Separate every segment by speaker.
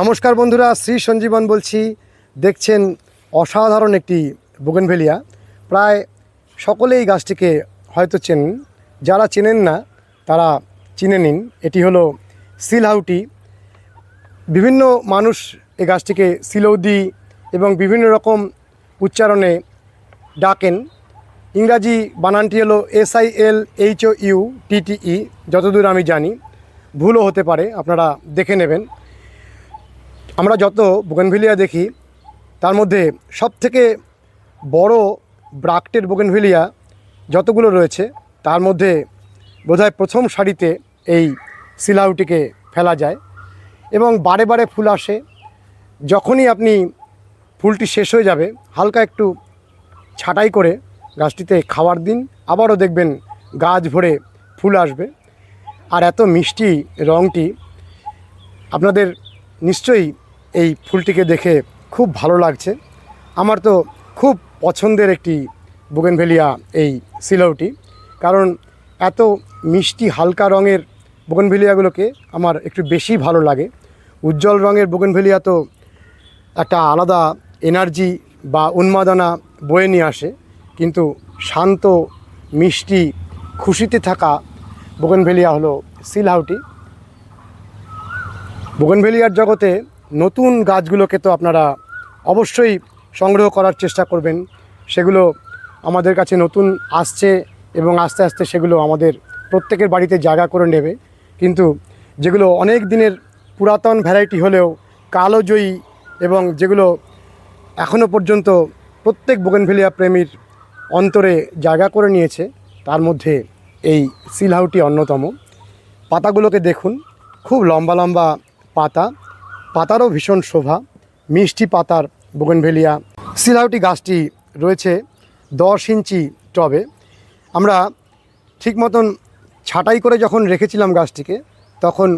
Speaker 1: নমস্কার বন্ধুরা, শ্রী সঞ্জীবন বলছি। দেখছেন অসাধারণ একটি বুগেনভেলিয়া প্রায় সকলেই গাছটিকে হয়তো চেনেন। যারা চেনেন না, তারা চিনে নিন। এটি হলো সিলহাউটি বিভিন্ন মানুষ এই গাছটিকে সিলৌদি এবং বিভিন্ন রকম উচ্চারণে ডাকেন। ইংরাজি বানানটি হলো S I L H O U T T E যতদূর আমি জানি, ভুলও হতে পারে, আপনারা দেখে নেবেন। আমরা যত বোগেনভিলিয়া দেখি, তার মধ্যে সবথেকে বড় ব্রাক্টের বোগেনভিলিয়া যতগুলো রয়েছে, তার মধ্যে বোধহয় প্রথম সারিতে এই সিলাউটিকে ফেলা যায় এবং বারে বারে ফুল আসে। যখনই আপনি ফুলটি শেষ হয়ে যাবে, হালকা একটু ছাঁটাই করে গাছটিতে খাওয়ার দিন, আবারও দেখবেন গাছ ভরে ফুল আসবে। আর এত মিষ্টি রঙটি আপনাদের নিশ্চয়ই এই ফুলটিকে দেখে খুব ভালো লাগছে। আমার তো খুব পছন্দের একটি বুগেনভেলিয়া এই সিলৌটি কারণ এত মিষ্টি হালকা রঙের বুগেনভেলিয়াগুলোকে আমার একটু বেশি ভালো লাগে। উজ্জ্বল রঙের বুগেনভেলিয়া তো একটা আলাদা এনার্জি বা উন্মাদনা বয়ে নিয়ে আসে। কিন্তু শান্ত, মিষ্টি, খুশিতে থাকা বোগেনভেলিয়া হলো সিলহাউটি বোগেনভেলিয়ার জগতে নতুন গাছগুলোকে তো আপনারা অবশ্যই সংগ্রহ করার চেষ্টা করবেন। সেগুলো আমাদের কাছে নতুন আসছে এবং আস্তে আস্তে সেগুলো আমাদের প্রত্যেকের বাড়িতে জায়গা করে নেবে। কিন্তু যেগুলো অনেক দিনের পুরাতন ভ্যারাইটি হলেও কালোজয়ী এবং যেগুলো এখনও পর্যন্ত প্রত্যেক বোগেনভেলিয়া প্রেমীর অন্তরে জায়গা করে নিয়েছে, তার মধ্যে এই সিলহাউটি অন্যতম। পাতাগুলোকে দেখুন, খুব লম্বা লম্বা পাতা। পাতারও ভীষণ শোভা। মিষ্টি পাতার বোগেনভেলিয়া। সিলহাউটি গাছটি রয়েছে দশ ইঞ্চি টবে। আমরা ঠিক মতন ছাঁটাই করে যখন রেখেছিলাম গাছটিকে, তখন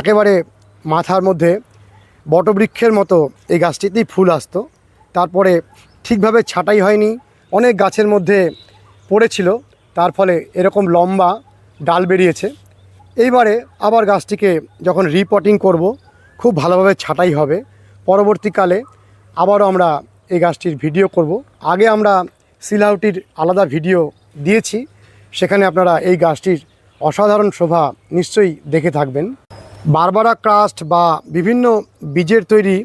Speaker 1: একেবারে মাথার মধ্যে বটবৃক্ষের মতো এই গাছটিতেই ফুল আসতো। তারপরে ঠিকভাবে ছাঁটাই হয়নি, অনেক গাছের মধ্যে পড়েছিল, তার ফলে এরকম লম্বা ডাল বেরিয়েছে। এইবারে আবার গাছটিকে যখন রিপটিং করব খুব ভালোভাবে ছাঁটাই হবে। পরবর্তীকালে আবারও আমরা এই গাছটির ভিডিও করব। আগে আমরা সিলহাউটির আলাদা ভিডিও দিয়েছি। সেখানে আপনারা এই গাছটির অসাধারণ শোভা নিশ্চয়ই দেখে থাকবেন। বারবারা ক্রাস্ট বা বিভিন্ন বীজের তৈরি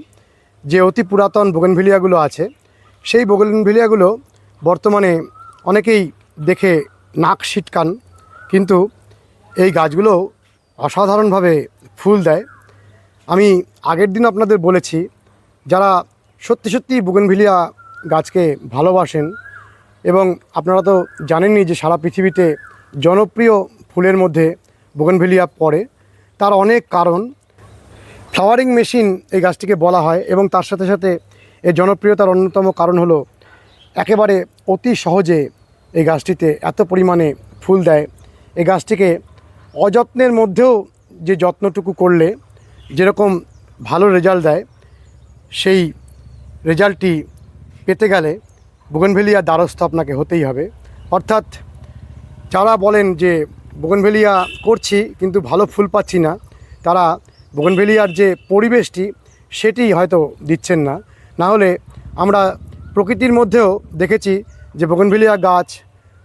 Speaker 1: যে অতি পুরাতন বোগেনভিলিয়াগুলো আছে, সেই বোগেনভিলিয়াগুলো বর্তমানে অনেকেই দেখে নাক সিটকান কিন্তু এই গাছগুলো অসাধারণভাবে ফুল দেয়। আমি আগের দিন আপনাদের বলেছি, যারা সত্যি সত্যি বুগেনভিলিয়া গাছকে ভালোবাসেন এবং আপনারা তো জানেনই যে সারা পৃথিবীতে জনপ্রিয় ফুলের মধ্যে বুগেনভিলিয়া পড়ে, তার অনেক কারণ। ফ্লাওয়ারিং মেশিন এই গাছটিকে বলা হয় এবং তার সাথে সাথে এর জনপ্রিয়তার অন্যতম কারণ হলো, একেবারে অতি সহজে এই গাছটিতে এত পরিমাণে ফুল দেয়। এই গাছটিকে অযত্নের মধ্যেও যে যত্নটুকু করলে যেরকম ভালো রেজাল্ট দেয়, সেই রেজাল্টটি পেতে গেলে বুগনভেলিয়া দ্বারস্থ আপনাকে হতেই হবে। অর্থাৎ যারা বলেন যে বোগনভেলিয়া করছি কিন্তু ভালো ফুল পাচ্ছি না, তারা বোগনভেলিয়ার যে পরিবেশটি সেটি হয়তো দিচ্ছেন না। না হলে আমরা প্রকৃতির মধ্যেও দেখেছি যে বোগনভেলিয়া গাছ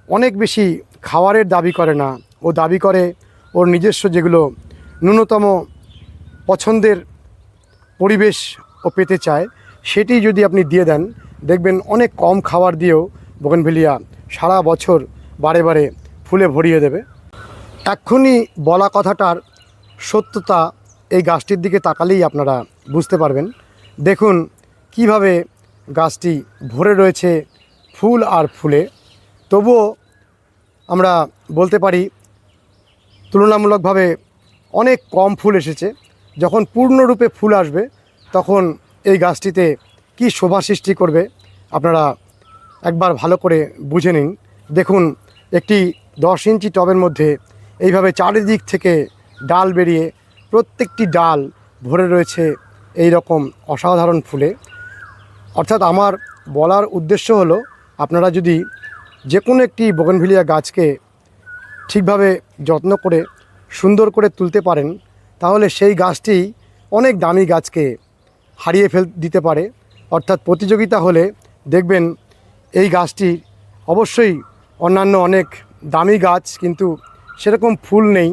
Speaker 1: অনেক বেশি খাওয়ারের দাবি করে না। ও দাবি করে ওর নিজস্ব যেগুলো ন্যূনতম পছন্দের পরিবেশ ও পেতে চায়, সেটি যদি আপনি দিয়ে দেন, দেখবেন অনেক কম খাবার দিয়েও বোগনভেলিয়া সারা বছর বারে বারে ফুলে ভরিয়ে দেবে। এক্ষুনি বলা কথাটার সত্যতা এই গাছটির দিকে তাকালেই আপনারা বুঝতে পারবেন। দেখুন কীভাবে গাছটি ভরে রয়েছে ফুল আর ফুলে। তবুও আমরা বলতে পারি, তুলনামূলকভাবে অনেক কম ফুল এসেছে। যখন পূর্ণরূপে ফুল আসবে, তখন এই গাছটিতে কি শোভা সৃষ্টি করবে, আপনারা একবার ভালো করে বুঝে নিন। দেখুন, একটি দশ ইঞ্চি টবের মধ্যে এইভাবে চারিদিক থেকে ডাল বেরিয়ে প্রত্যেকটি ডাল ভরে রয়েছে এই রকম অসাধারণ ফুলে। অর্থাৎ আমার বলার উদ্দেশ্য হলো, আপনারা যদি যে কোনো একটি বগনভিলিয়া গাছকে ঠিকভাবে যত্ন করে, সুন্দর করে তুলতে পারেন তাহলে সেই গাছটি অনেক দামি গাছকে হারিয়ে ফেল, দিতে পারে। অর্থাৎ প্রতিযোগিতা হলে দেখবেন এই গাছটি অবশ্যই অন্যান্য অনেক দামি গাছ, কিন্তু সেরকম ফুল নেই।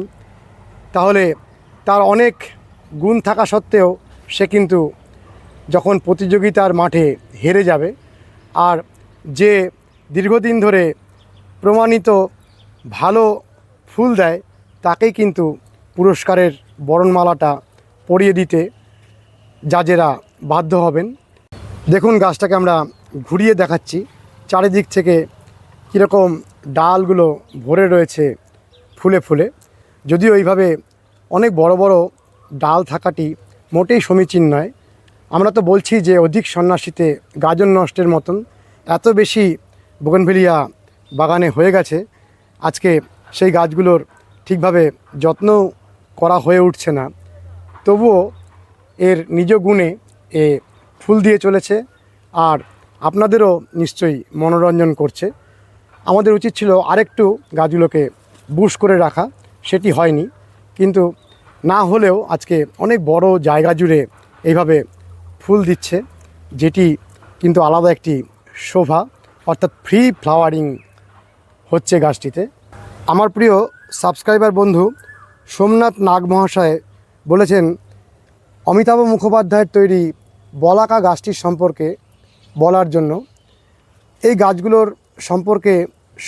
Speaker 1: তাহলে তার অনেক গুণ থাকা সত্ত্বেও সে কিন্তু যখন প্রতিযোগিতার মাঠে হেরে যাবে আর যে দীর্ঘদিন ধরে প্রমাণিত ভালো ফুল দেয়, তাকেই কিন্তু পুরস্কারের বরণমালাটা পরিয়ে দিতে জাজেরা বাধ্য হবেন। দেখুন গাছটাকে আমরা ঘুরিয়ে দেখাচ্ছি। চারিদিক থেকে কীরকম ডালগুলো ভরে রয়েছে ফুলে ফুলে। যদিও এইভাবে অনেক বড় বড় ডাল থাকাটি মোটেই সমীচীন নয়। আমরা তো বলছি যে অধিক সন্ন্যাসীতে গাজন নষ্টের মতন এত বেশি বোগনভেলিয়া বাগানে হয়ে গেছে। আজকে সেই গাছগুলোর ঠিকভাবে যত্ন করা হয়ে উঠছে না। তবুও এর নিজ গুণে এ ফুল দিয়ে চলেছে আর আপনাদেরও নিশ্চয়ই মনোরঞ্জন করছে। আমাদের উচিত ছিল আরেকটু গাছগুলোকে বুশ করে রাখা, সেটি হয়নি। কিন্তু না হলেও আজকে অনেক বড় জায়গা জুড়ে এইভাবে ফুল দিচ্ছে, যেটি কিন্তু আলাদা একটি শোভা, অর্থাৎ ফ্রি ফ্লাওয়ারিং হচ্ছে গাছটিতে। আমার প্রিয় সাবস্ক্রাইবার বন্ধু সোমনাথ নাগ মহাশয় বলেছেন, অমিতাভ মুখোপাধ্যায়ের তৈরি বলাকা গাছটির সম্পর্কে বলার জন্য। এই গাছগুলোর সম্পর্কে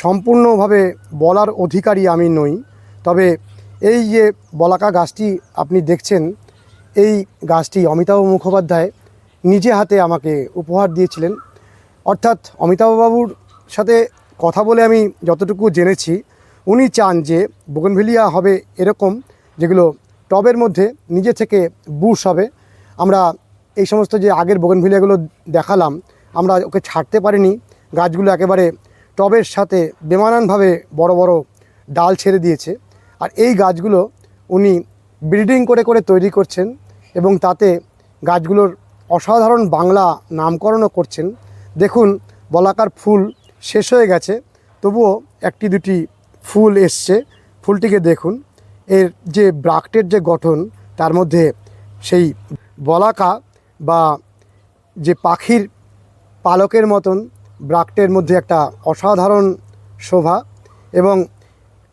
Speaker 1: সম্পূর্ণভাবে বলার অধিকারী আমি নই, তবে এই যে বলাকা গাছটি আপনি দেখছেন, এই গাছটি অমিতাভ মুখোপাধ্যায় নিজে হাতে আমাকে উপহার দিয়েছিলেন। অর্থাৎ অমিতাভবাবুর সাথে কথা বলে আমি যতটুকু জেনেছি উনি চান যে বোগনভেলিয়া হবে এরকম যেগুলো টবের মধ্যে নিজে থেকে বুশ হবে। আমরা এই সমস্ত যে আগের বোগনভেলিয়াগুলো দেখালাম, আমরা ওকে ছাড়তে পারিনি। গাছগুলো একেবারে টবের সাথে বেমানানভাবে বড় বড় ডাল ছেড়ে দিয়েছে। আর এই গাছগুলো উনি ব্রিডিং করে করে তৈরি করছেন এবং তাতে গাছগুলোর অসাধারণ বাংলা নামকরণও করছেন। দেখুন, বলাকার ফুল শেষ হয়ে গেছে, তবুও একটি দুটি ফুল এসছে। ফুলটিকে দেখুন। এর যে ব্রাক্টের যে গঠন, তার মধ্যে সেই বলাকা বা যে পাখির পালকের মতন ব্রাক্টের মধ্যে একটা অসাধারণ শোভা এবং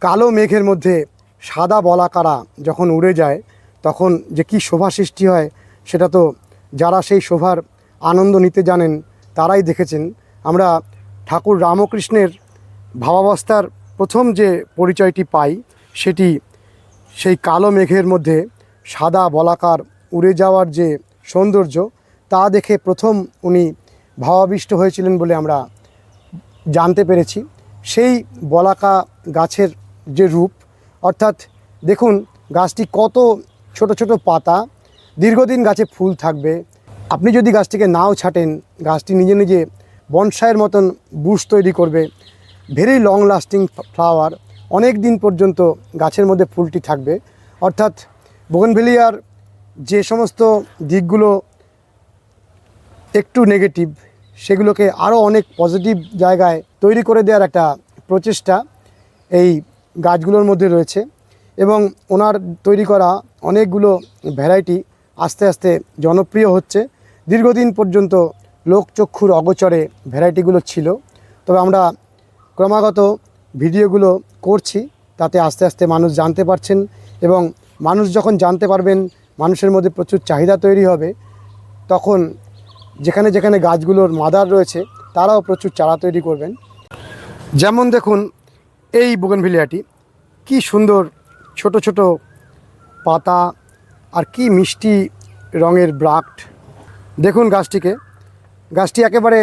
Speaker 1: কালো মেঘের মধ্যে সাদা বলাকারা যখন উড়ে যায়, তখন যে কি শোভা সৃষ্টি হয়, সেটা তো যারা সেই শোভার আনন্দ নিতে জানেন, তারাই দেখেছেন। আমরা ঠাকুর রামকৃষ্ণের ভাবাবস্থার প্রথম যে পরিচয়টি পাই সেটি সেই কালো মেঘের মধ্যে সাদা বলাকার উড়ে যাওয়ার যে সৌন্দর্য, তা দেখে প্রথম উনি ভাবাবিষ্ট হয়েছিলেন বলে আমরা জানতে পেরেছি। সেই বলাকা গাছের যে রূপ, অর্থাৎ দেখুন গাছটি কত ছোট ছোট পাতা, দীর্ঘদিন গাছে ফুল থাকবে। আপনি যদি গাছটিকে নাও ছাটেন, গাছটি নিজে নিজে বনসাইয়ের মতন বুশ তৈরি করবে। ভেরি লং লাস্টিং ফ্লাওয়ার অনেক দিন পর্যন্ত গাছের মধ্যে ফুলটি থাকবে। অর্থাৎ বোগনভেলিয়ার যে সমস্ত দিকগুলো একটু নেগেটিভ সেগুলোকে আরও অনেক পজিটিভ জায়গায় তৈরি করে দেওয়ার একটা প্রচেষ্টা এই গাছগুলোর মধ্যে রয়েছে এবং ওনার তৈরি করা অনেকগুলো ভ্যারাইটি আস্তে আস্তে জনপ্রিয় হচ্ছে। দীর্ঘদিন পর্যন্ত লোকচক্ষুর অগোচরে ভ্যারাইটিগুলো ছিল। তবে আমরা ক্রমাগত ভিডিওগুলো করছি, তাতে আস্তে আস্তে মানুষ জানতে পারছেন এবং মানুষ যখন জানতে পারবেন, মানুষের মধ্যে প্রচুর চাহিদা তৈরি হবে, তখন যেখানে যেখানে গাছগুলোর মাদার রয়েছে, তারাও প্রচুর চারা তৈরি করবেন। যেমন দেখুন, এই বুগনভিলিয়াটি কি সুন্দর ছোট ছোট পাতা আর কি মিষ্টি রঙের ব্রাক্ট। দেখুন গাছটিকে, গাছটি একেবারে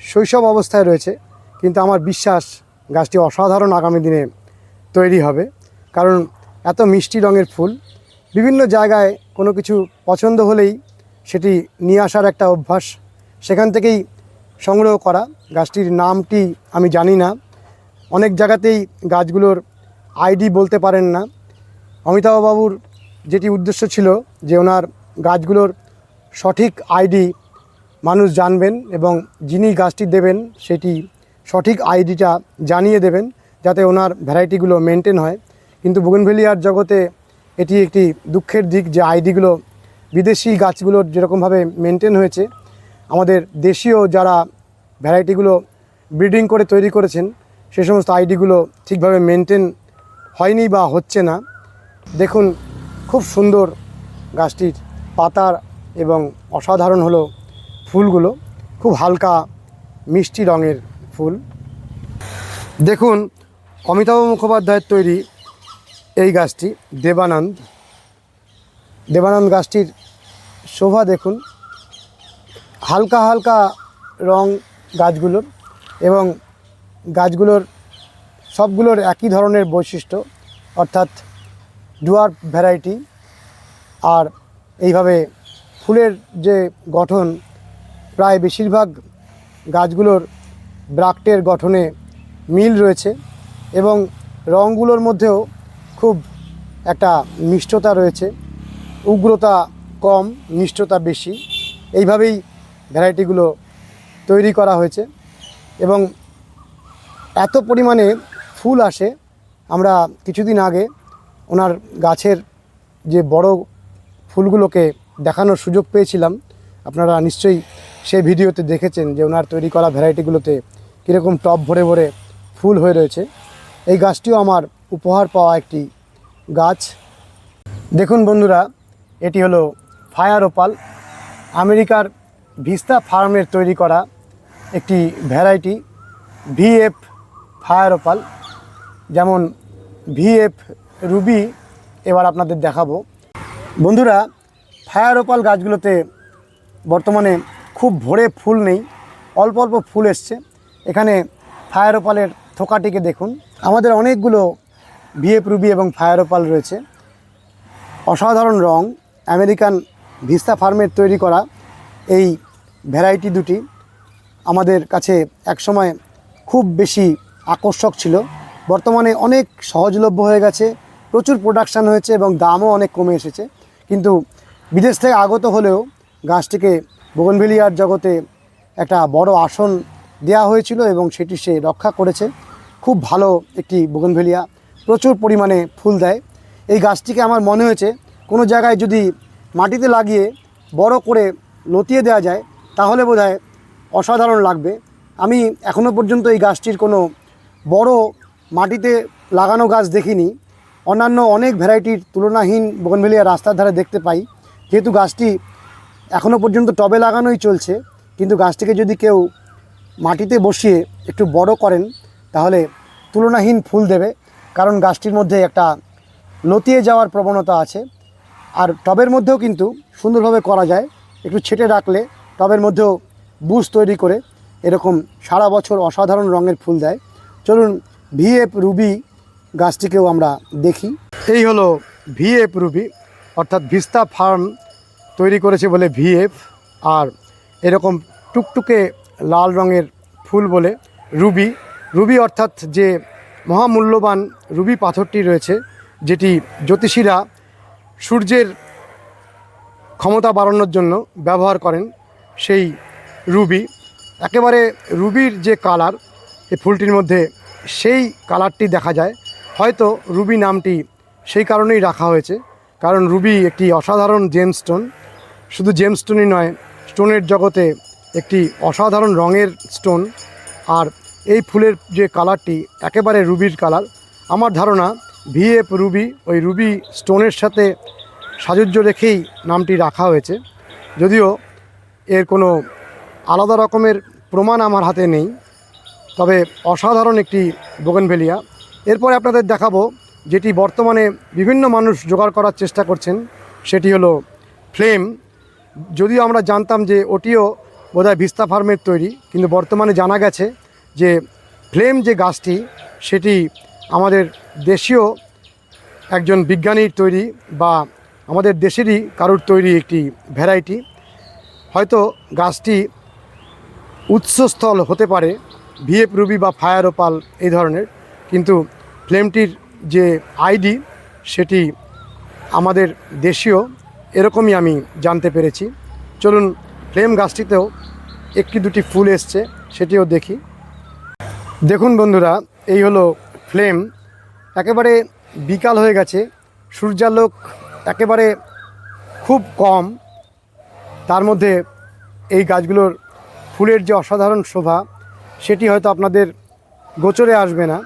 Speaker 1: শৈশব অবস্থায় রয়েছে। কিন্তু আমার বিশ্বাস গাছটি অসাধারণ আগামী দিনে তৈরি হবে। কারণ এত মিষ্টি রঙের ফুল, বিভিন্ন জায়গায় কোনো কিছু পছন্দ হলেই সেটি নিয়ে আসার একটা অভ্যাস, সেখান থেকেই সংগ্রহ করা। গাছটির নামটি আমি জানি না। অনেক জায়গাতেই গাছগুলোর আইডি বলতে পারেন না। অমিতাভবাবুর যেটি উদ্দেশ্য ছিল যে ওনার গাছগুলোর সঠিক আইডি মানুষ জানবেন এবং যিনি গাছটি দেবেন সেটি সঠিক আইডিটা জানিয়ে দেবেন যাতে ওনার ভ্যারাইটিগুলো মেনটেন হয়। কিন্তু বুগনভেলিয়ার জগতে এটি একটি দুঃখের দিক যে আইডিগুলো বিদেশি গাছগুলোর যেরকমভাবে মেনটেন হয়েছে, আমাদের দেশীয় যারা ভ্যারাইটিগুলো ব্রিডিং করে তৈরি করেছেন, সে সমস্ত আইডিগুলো ঠিকভাবে মেনটেন হয়নি বা হচ্ছে না। দেখুন, খুব সুন্দর গাছটির পাতার এবং অসাধারণ হলো ফুলগুলো। খুব হালকা মিষ্টি রঙের ফুল। দেখুন, অমিতাভ মুখোপাধ্যায়ের তৈরি এই গাছটি, দেবানন্দ। দেবানন্দ গাছটির শোভা দেখুন। হালকা হালকা রং গাছগুলোর এবং গাছগুলোর সবগুলোর একই ধরনের বৈশিষ্ট্য, অর্থাৎ ডুয়ার ভ্যারাইটি আর এইভাবে ফুলের যে গঠন, প্রায় বেশিরভাগ গাছগুলোর ব্রাক্টের গঠনে মিল রয়েছে এবং রঙগুলোর মধ্যেও খুব একটা মিষ্টতা রয়েছে। উগ্রতা কম, মিষ্টতা বেশি। এইভাবেই ভ্যারাইটিগুলো তৈরি করা হয়েছে এবং এত পরিমাণে ফুল আসে। আমরা কিছুদিন আগে ওনার গাছের যে বড় ফুলগুলোকে দেখানোর সুযোগ পেয়েছিলাম। আপনারা নিশ্চয়ই সেই ভিডিওতে দেখেছেন যে ওনার তৈরি করা ভ্যারাইটিগুলোতে কীরকম টপ ভরে ভরে ফুল হয়ে রয়েছে। এই গাছটিও আমার উপহার পাওয়া একটি গাছ। দেখুন বন্ধুরা, এটি হলো ফায়ার ওপাল, আমেরিকার ভিস্তা ফার্মের তৈরি করা একটি ভ্যারাইটি ভিএফ ফায়ার ওপাল। যেমন ভিএফ রুবি এবার আপনাদের দেখাবো। বন্ধুরা, ফায়ার ওপাল গাছগুলোতে বর্তমানে খুব ভরে ফুল নেই, অল্প অল্প ফুল এসছে। এখানে ফায়ার ওপালের থোকাটিকে দেখুন। আমাদের অনেকগুলো ভিএফ রুবি এবং ফায়ার ওপাল রয়েছে। অসাধারণ রং, আমেরিকান ভিস্তা ফার্মের তৈরি করা এই ভ্যারাইটি দুটি আমাদের কাছে একসময় খুব বেশি আকর্ষক ছিল। বর্তমানে অনেক সহজলভ্য হয়ে গেছে, প্রচুর প্রোডাকশান হয়েছে এবং দামও অনেক কমে এসেছে। কিন্তু বিদেশ থেকে আগত হলেও গাছটিকে বোগনভেলিয়ার জগতে একটা বড় আসন দেওয়া হয়েছিল এবং সেটি সে রক্ষা করেছে। খুব ভালো একটি বোগনভেলিয়া প্রচুর পরিমাণে ফুল দেয়। এই গাছটিকে আমার মনে হয়েছে কোনো জায়গায় যদি মাটিতে লাগিয়ে বড় করে লতিয়ে দেওয়া যায়, তাহলে বোধহয় অসাধারণ লাগবে। আমি এখনও পর্যন্ত এই গাছটির কোনো বড় মাটিতে লাগানো গাছ দেখিনি। অন্যান্য অনেক ভ্যারাইটির তুলনাহীন বনভেলিয়া রাস্তার ধারে দেখতে পাই। যেহেতু গাছটি এখনও পর্যন্ত টবে লাগানোই চলছে, কিন্তু গাছটিকে যদি কেউ মাটিতে বসিয়ে একটু বড় করেন, তাহলে তুলনাহীন ফুল দেবে, কারণ গাছটির মধ্যে একটা লতিয়ে যাওয়ার প্রবণতা আছে। আর টবের মধ্যেও কিন্তু সুন্দরভাবে করা যায়, একটু ছেটে রাখলে টবের মধ্যেও বুশ তৈরি করে এরকম সারা বছর অসাধারণ রঙের ফুল দেয়। চলুন ভিএফ রুবি গাছটিকেও আমরা দেখি। এই হলো ভিএফ রুবি, অর্থাৎ ভিস্তা ফার্ম তৈরি করেছে বলে ভিএফ, আর এরকম টুকটুকে লাল রঙের ফুল বলে রুবি। রুবি অর্থাৎ যে মহামূল্যবান রুবি পাথরটি রয়েছে, যেটি জ্যোতিষীরা সূর্যের ক্ষমতা বাড়ানোর জন্য ব্যবহার করেন সেই রুবি। একেবারে রুবির যে কালার, এই ফুলটির মধ্যে সেই কালারটি দেখা যায়। হয়তো রুবি নামটি সেই কারণেই রাখা হয়েছে, কারণ রুবি একটি অসাধারণ জেমস্টোন শুধু জেম স্টোনই নয়, স্টোনের জগতে একটি অসাধারণ রঙের স্টোন। আর এই ফুলের যে কালারটি একেবারে রুবির কালার। আমার ধারণা ভিএফ রুবি, ওই রুবি স্টোনের সাথে সাজুজ্য রেখেই নামটি রাখা হয়েছে। যদিও এর কোনো আলাদা রকমের প্রমাণ আমার হাতে নেই। তবে অসাধারণ একটি বোগেনভেলিয়া। এরপরে আপনাদের দেখাবো যেটি বর্তমানে বিভিন্ন মানুষ জোগাড় করার চেষ্টা করছেন। সেটি হলো ফ্লেম। যদিও আমরা জানতাম যে ওটিও বোধহয় ভিস্তা ফার্মের তৈরি, কিন্তু বর্তমানে জানা গেছে যে ফ্লেম যে গাছটি, সেটি আমাদের দেশীয় একজন বিজ্ঞানীর তৈরি বা আমাদের দেশেরই কারুর তৈরি একটি ভ্যারাইটি। হয়তো গাছটি উৎসস্থল হতে পারে, ভিএফ রুবি বা ফায়ার ওপাল এই ধরনের, কিন্তু ফ্লেমটির যে আইডি, সেটি আমাদের দেশীয় এরকমই আমি জানতে পেরেছি। চলুন ফ্লেম গাছটিতেও একটি দুটি ফুল এসছে, সেটিও দেখি। দেখুন বন্ধুরা, এই হলো ফ্লেম। একেবারে বিকাল হয়ে গেছে, সূর্যালোক একেবারে খুব কম। তার মধ্যে এই গাছগুলোর ফুলের যে অসাধারণ শোভা, সেটি হয়তো আপনাদের গোচরে আসবে না।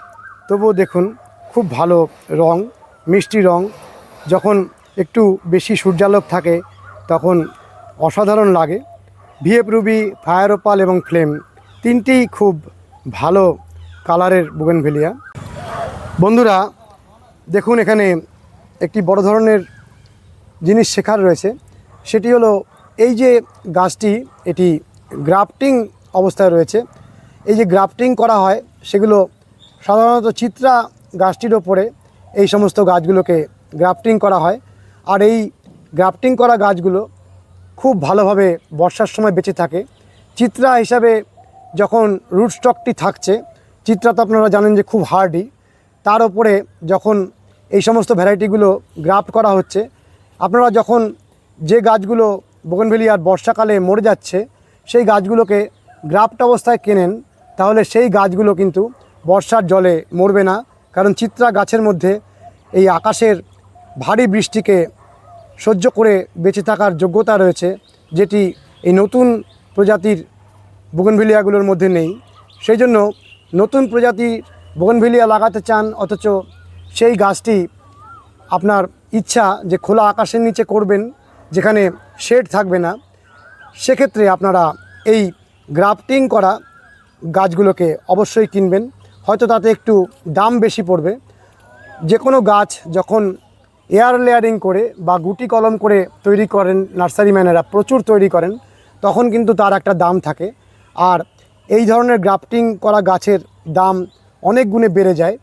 Speaker 1: তবুও দেখুন, খুব ভালো রং, মিষ্টি রং। যখন একটু বেশি সূর্যালোক থাকে, তখন অসাধারণ লাগে। ভিএফ রুবি, ফায়ার ওপাল এবং ফ্লেম তিনটিই খুব ভালো কালারের বুগেনভেলিয়া। বন্ধুরা, দেখুন এখানে একটি বড় ধরনের জিনিস শেখার রয়েছে। সেটি হলো এই যে গাছটি, এটি গ্রাফটিং অবস্থায় রয়েছে। এই যে গ্রাফটিং করা হয়, সেগুলো সাধারণত চিত্রা গাছটির ওপরে এই সমস্ত গাছগুলোকে গ্রাফটিং করা হয়। আর এই গ্রাফটিং করা গাছগুলো খুব ভালোভাবে বর্ষার সময় বেঁচে থাকে। চিত্রা হিসাবে যখন রুট স্টকটি থাকছে, চিত্রা তো আপনারা জানেন যে খুব হার্ডি তার ওপরে যখন এই সমস্ত ভ্যারাইটিগুলো গ্রাফট করা হচ্ছে, আপনারা যখন যে গাছগুলো বোগনভেলিয়ার বর্ষাকালে মরে যাচ্ছে, সেই গাছগুলোকে গ্রাফট অবস্থায় কেনেন, তাহলে সেই গাছগুলো কিন্তু বর্ষার জলে মরবে না, কারণ চিত্রা গাছের মধ্যে এই আকাশের ভারী বৃষ্টিকে সহ্য করে বেঁচে থাকার যোগ্যতা রয়েছে, যেটি এই নতুন প্রজাতির বুগনভিলিয়াগুলোর মধ্যে নেই। সেই জন্য নতুন প্রজাতির বুগনভিলিয়া লাগাতে চান, অথচ সেই গাছটি আপনার ইচ্ছা যে খোলা আকাশের নিচে করবেন, যেখানে শেড থাকবে না, সেক্ষেত্রে আপনারা এই গ্রাফটিং করা গাছগুলোকে অবশ্যই কিনবেন। হয়তো তাতে একটু দাম বেশি পড়বে। যে কোনো গাছ যখন এয়ার লেয়ারিং করে বা গুটি কলম করে তৈরি করেন নার্সারি ম্যানেরা, প্রচুর তৈরি করেন, তখন কিন্তু তার একটা দাম থাকে। আর এই ধরনের গ্রাফটিং করা গাছের দাম অনেক গুণে বেড়ে যায়।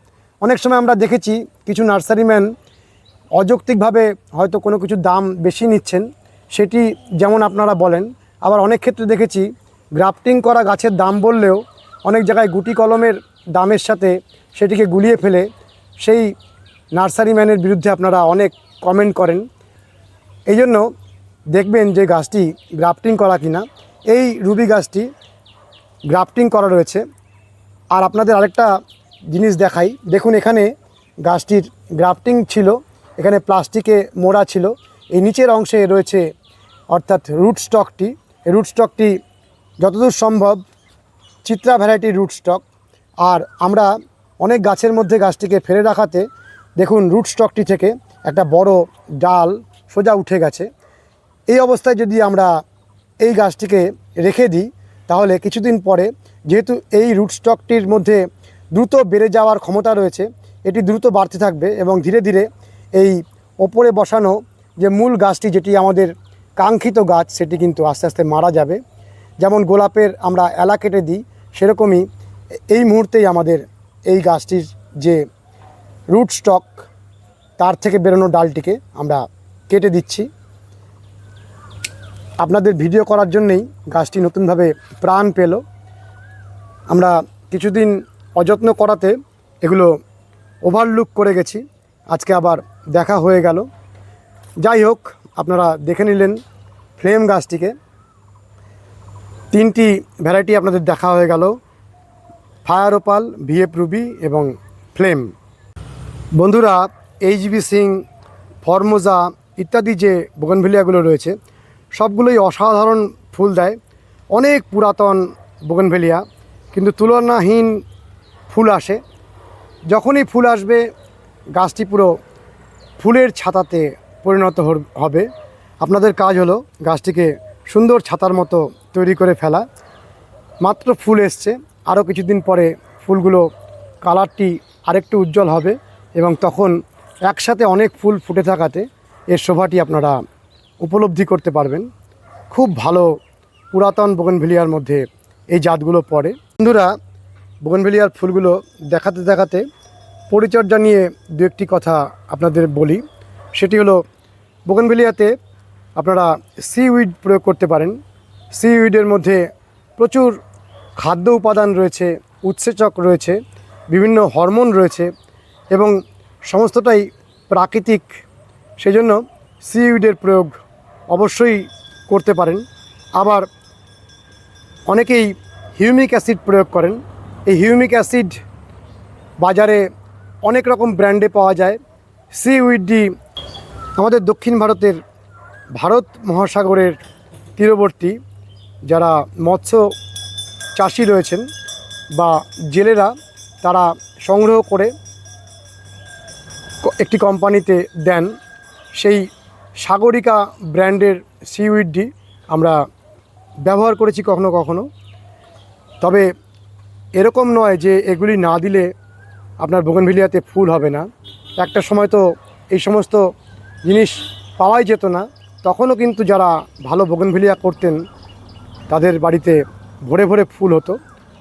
Speaker 1: অনেক সময় আমরা দেখেছি কিছু নার্সারিম্যান অযৌক্তিকভাবে হয়তো কোনো কিছু দাম বেশি নিচ্ছেন। সেটি যেমন আপনারা বলেন, আবার অনেক ক্ষেত্রে দেখেছি গ্রাফটিং করা গাছের দাম বললেও অনেক জায়গায় গুটি কলমের দামের সাথে সেটিকে গুলিয়ে ফেলে। সেই নার্সারিম্যানের বিরুদ্ধে আপনারা অনেক কমেন্ট করেন। এই জন্য দেখবেন যে গাছটি গ্রাফটিং করা কিনা। এই রুবি গাছটি গ্রাফটিং করা রয়েছে। আর আপনাদের আরেকটা জিনিস দেখাই। দেখুন এখানে গাছটির গ্রাফটিং ছিল, এখানে প্লাস্টিকে মোড়া ছিল। এই নিচের অংশে রয়েছে অর্থাৎ রুট স্টকটি রুট স্টকটি যতদূর সম্ভব চিত্রা ভ্যারাইটির রুট স্টক আর আমরা অনেক গাছের মধ্যে গাছটিকে ফেলে রাখাতে দেখুন রুট স্টকটি থেকে একটা বড় ডাল সোজা উঠে গেছে। এই অবস্থায় যদি আমরা এই গাছটিকে রেখে দিই, তাহলে কিছুদিন পরে যেহেতু এই রুট স্টকটির মধ্যে দ্রুত বেড়ে যাওয়ার ক্ষমতা রয়েছে, এটি দ্রুত বাড়তে থাকবে এবং ধীরে ধীরে এই ওপরে বসানো যে মূল গাছটি যেটি আমাদের কাঙ্ক্ষিত গাছ, সেটি কিন্তু আস্তে আস্তে মারা যাবে। যেমন গোলাপের আমরা এলা কেটে দিই, সেরকমই এই মুহূর্তেই আমাদের এই গাছটির যে রুট স্টক, তার থেকে বেরোনো ডালটিকে আমরা কেটে দিচ্ছি। আপনাদের ভিডিও করার জন্যেই গাছটি নতুনভাবে প্রাণ পেল। আমরা কিছুদিন অযত্ন করাতে এগুলো ওভারলুক করে গেছি। আজকে আবার দেখা হয়ে গেল। যাই হোক, আপনারা দেখে নিলেন ফ্লেম গাছটিকে। তিনটি ভ্যারাইটি আপনাদের দেখা হয়ে গেল। ফায়ার ওপাল, ভিএফ রুবি এবং ফ্লেম। বন্ধুরা এইচবি সিং, ফরমোজা ইত্যাদি যে বোগনভেলিয়াগুলো রয়েছে, সবগুলোই অসাধারণ ফুল দেয়। অনেক পুরাতন বোগনভেলিয়া, কিন্তু তুলনাহীন ফুল আসে। যখনই ফুল আসবে, গাছটি পুরো ফুলের ছাতাতে পরিণত হবে। আপনাদের কাজ হলো গাছটিকে সুন্দর ছাতার মতো তৈরি করে ফেলা। মাত্র ফুল এসছে। আরও কিছুদিন পরে ফুলগুলো কালারটি আরেকটু উজ্জ্বল হবে। এবং তখন একসাথে অনেক ফুল ফুটে থাকাতে এর শোভাটি আপনারা উপলব্ধি করতে পারবেন। খুব ভালো পুরাতন বোগনভেলিয়ার মধ্যে এই জাতগুলো পড়ে। বন্ধুরা, বোগনভেলিয়ার ফুলগুলো দেখাতে দেখাতে পরিচর্যা নিয়ে দু একটি কথা আপনাদের বলি। সেটি হলো, বোগনভেলিয়াতে আপনারা সি উইড প্রয়োগ করতে পারেন। সি উইডের মধ্যে প্রচুর খাদ্য উপাদান রয়েছে, উৎসেচক রয়েছে, বিভিন্ন হরমোন রয়েছে এবং সমস্তটাই প্রাকৃতিক। সেজন্য সি উইডের প্রয়োগ অবশ্যই করতে পারেন। আবার অনেকেই হিউমিক অ্যাসিড প্রয়োগ করেন। এই হিউমিক অ্যাসিড বাজারে অনেক রকম ব্র্যান্ডে পাওয়া যায়। সি উইডি আমাদের দক্ষিণ ভারতের ভারত মহাসাগরের তীরবর্তী। যারা মৎস্য চাষি রয়েছেন বা জেলেরা, তারা সংগ্রহ করে একটি কোম্পানিতে দেন, সেই সাগরিকা ব্র্যান্ডের সিউইডটি আমরা ব্যবহার করেছি কখনো কখনো। তবে এরকম নয় যে এগুলি না দিলে আপনার বোগনভিলিয়াতে ফুল হবে না। একটা সময় তো এই সমস্ত জিনিস পাওয়াই যেত না। তখনও কিন্তু যারা ভালো বোগনভিলিয়া করতেন, তাদের বাড়িতে ভরে ভরে ফুল হতো।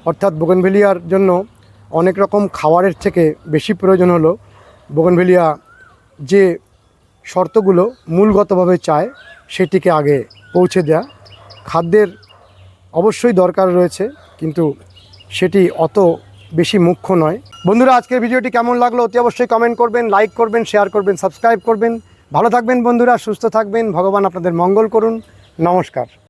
Speaker 1: অর্থাৎ বোগনভেলিয়ার জন্য অনেক রকম খাবারের থেকে বেশি প্রয়োজন হলো। বোগনভেলিয়া যে শর্তগুলো মূলগতভাবে চায়, সেটিকে আগে পৌঁছে দেয়া। খাদ্যের অবশ্যই দরকার রয়েছে, কিন্তু সেটি অত বেশি মুখ্য নয়। বন্ধুরা, আজকের ভিডিওটি কেমন লাগল অতি অবশ্যই কমেন্ট করবেন লাইক করবেন শেয়ার করবেন সাবস্ক্রাইব করবেন। ভালো থাকবেন বন্ধুরা, সুস্থ থাকবেন। ভগবান আপনাদের মঙ্গল করুন। নমস্কার।